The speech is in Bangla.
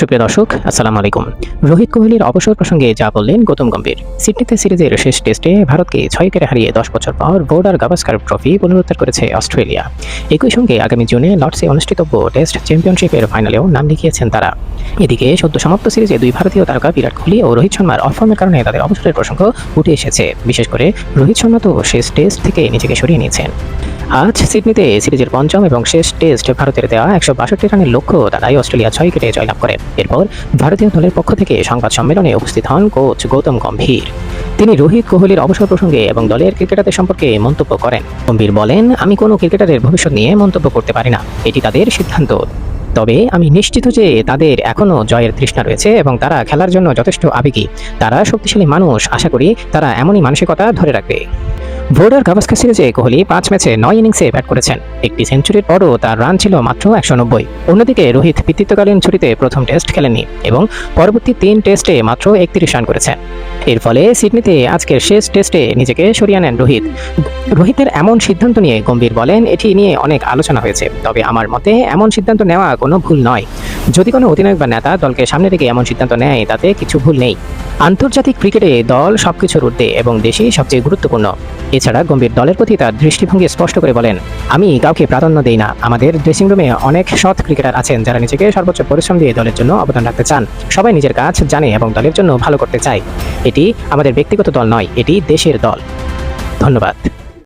সুপ্রিয় দর্শক, আসসালামু আলাইকুম। রোহিত কোহলির অবসর প্রসঙ্গে যা বললেন গৌতম গম্ভীর। সিডনিতে সিরিজের শেষ টেস্টে ভারতকে ছয় কেটে হারিয়ে দশ বছর পর বোর্ডার গাভাস্কার ট্রফি পুনরুদ্ধার করেছে অস্ট্রেলিয়া। একই সঙ্গে আগামী জুনে লর্ডসে অনুষ্ঠিতব্য টেস্ট চ্যাম্পিয়নশিপের ফাইনালেও নাম লিখিয়েছেন তারা। এদিকে সদ্য সমাপ্ত সিরিজে দুই ভারতীয় তারকা বিরাট কোহলি ও রোহিত শর্মার অফর্মের কারণে তাদের অবসরের প্রসঙ্গ উঠে এসেছে। বিশেষ করে রোহিত শর্মা তো শেষ টেস্ট থেকে নিজেকে সরিয়ে নিয়েছেন। আজ সিডনিতে সিরিজের পঞ্চম এবং শেষ টেস্ট ভারতের দেওয়া একশো বাষট্টি রানের লক্ষ্য দাঁড়ায় অস্ট্রেলিয়া ছয় কেটে জয়লাভ করে। এরপর ভারতীয় দলের পক্ষ থেকে সংবাদ সম্মেলনে উপস্থিত হন কোচ গৌতম গম্ভীর। তিনি রোহিত কোহলির অবসর প্রসঙ্গে এবং দলের ক্রিকেটারদের সম্পর্কে মন্তব্য করেন। গম্ভীর বলেন, আমি কোনো ক্রিকেটারের ভবিষ্যৎ নিয়ে মন্তব্য করতে পারি না। এটি তাদের সিদ্ধান্ত। তবে আমি নিশ্চিত যে তাদের এখনও জয়ের তৃষ্ণা রয়েছে এবং তারা খেলার জন্য যথেষ্ট আবেগী। তারা শক্তিশালী মানুষ। আশা করি তারা এমনই মানসিকতা ধরে রাখবে। বোর্ডার গাভাস্কার সিরিজে কোহলি পাঁচ ম্যাচে নয় ইনিংসে ব্যাট করেছেন। একটি সেঞ্চুরির পরও তার রান ছিল মাত্র একশো নব্বই। অন্যদিকে রোহিত পিতৃত্বকালীন ছুটিতে প্রথম টেস্ট খেলেননি এবং পরবর্তী তিন টেস্টে মাত্র একত্রিশ রান করেছেন এর ফলে সিডনিতে আজকের শেষ টেস্টে নিজেকে সরিয়ে নেন রোহিত। রোহিতের এমন সিদ্ধান্ত নিয়ে গম্ভীর বলেন, এটি নিয়ে অনেক আলোচনা হয়েছে। তবে আমার মতে, এমন সিদ্ধান্ত নেওয়া কোনো ভুল নয়। যদি কোনো অধিনায়ক বা নেতা দলকে সামনে রেখে এমন সিদ্ধান্ত নেয়, তাতে কিছু ভুল নেই। আন্তর্জাতিক ক্রিকেটে দল সবকিছুর ঊর্ধ্বে এবং দেশই সবচেয়ে গুরুত্বপূর্ণ। এছাড়া গম্ভীর দলের প্রতি তার দৃষ্টিভঙ্গি স্পষ্ট করে বলেন, আমি কাউকে প্রাধান্য দেই না। আমাদের ড্রেসিং রুমে অনেক সৎ ক্রিকেটার আছেন যারা নিজেকে সর্বোচ্চ পরিশ্রম দিয়ে দলের জন্য অবদান রাখতে চান। সবাই নিজের কাজ জানে এবং দলের জন্য ভালো করতে চায়। এটি আমাদের ব্যক্তিগত দল নয়, এটি দেশের দল। ধন্যবাদ।